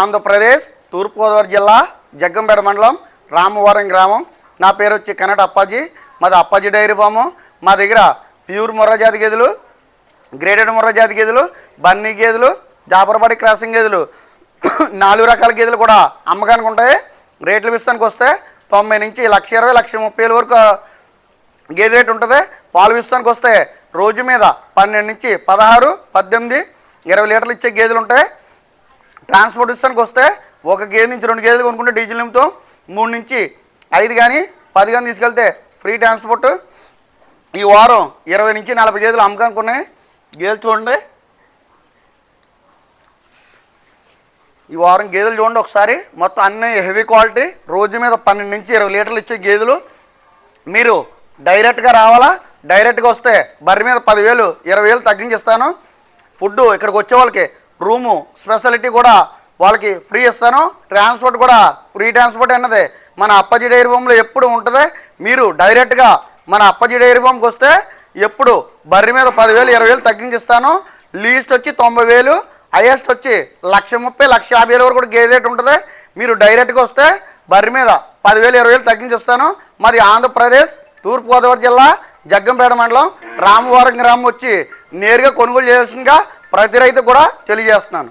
ఆంధ్రప్రదేశ్ తూర్పుగోదావరి జిల్లా జగ్గంపేట మండలం రామవరం గ్రామం. నా పేరు వచ్చి కన్నడ అప్పాజీ. మాది అప్పాజీ డైరీ ఫాము. మా దగ్గర ప్యూర్ ముర్రా జాతి గేదెలు గ్రేడెడ్ ముర్రా జాతి గేదెలు బన్నీ గేదెలు జాపరపాటి క్రాసింగ్ గేదెలు నాలుగు రకాల గేదెలు కూడా అమ్మకానికి ఉంటాయి. రేట్ల విషయానికి వస్తే తొంభై నుంచి లక్ష ఇరవై లక్ష ముప్పై వేల వరకు గేదె రేట్ ఉంటుంది. పాలు విషయానికి వస్తే రోజు మీద పన్నెండు నుంచి పదహారు పద్దెనిమిది ఇరవై లీటర్లు ఇచ్చే గేదెలు ఉంటాయి. ట్రాన్స్పోర్ట్ వస్తే ఒక గేదె నుంచి రెండు గేదెలు కొనుక్కుంటే డీజిల్ నింపుతాం. మూడు నుంచి ఐదు కానీ పది కానీ తీసుకెళ్తే ఫ్రీ ట్రాన్స్పోర్ట్. ఈ వారం ఇరవై నుంచి నలభై గేదెలు అమ్మకానికి ఉన్నాయి గేదెలు చూడండి. ఈ వారం గేదెలు చూడండి ఒకసారి. మొత్తం అన్ని హెవీ క్వాలిటీ. రోజు మీద పన్నెండు నుంచి ఇరవై లీటర్లు ఇచ్చే గేదెలు. మీరు డైరెక్ట్గా రావాలా? డైరెక్ట్గా వస్తే బర్రె మీద పదివేలు ఇరవై వేలు తగ్గించిస్తాను ఫుడ్ ఇక్కడికి వచ్చే వాళ్ళకి రూము స్పెషాలిటీ కూడా వాళ్ళకి ఫ్రీ ఇస్తాను. ట్రాన్స్పోర్ట్ కూడా ఫ్రీ ట్రాన్స్పోర్ట్ అన్నది. మన అప్పజీ డైరీ ఫామ్లో ఎప్పుడు ఉంటుంది? మీరు డైరెక్ట్గా మన అప్పజీ డైరీ ఫామ్కి వస్తే ఎప్పుడు బర్రె మీద పదివేలు ఇరవై వేలు తగ్గించిస్తాను. లీస్ట్ వచ్చి తొంభై వేలు హైయెస్ట్ వచ్చి లక్ష ముప్పై లక్ష యాభై వేల వరకు కూడా గేదేట్ ఉంటుంది. మీరు డైరెక్ట్గా వస్తే బర్రె మీద పదివేలు ఇరవై వేలు తగ్గించిస్తాను. మాది ఆంధ్రప్రదేశ్ తూర్పుగోదావరి జిల్లా జగ్గంపేట మండలం. రామవరం గ్రామం వచ్చి నేరుగా కొనుగోలు చేయాల్సిందిగా ప్రతి రైతు కూడా తెలియజేస్తున్నాను.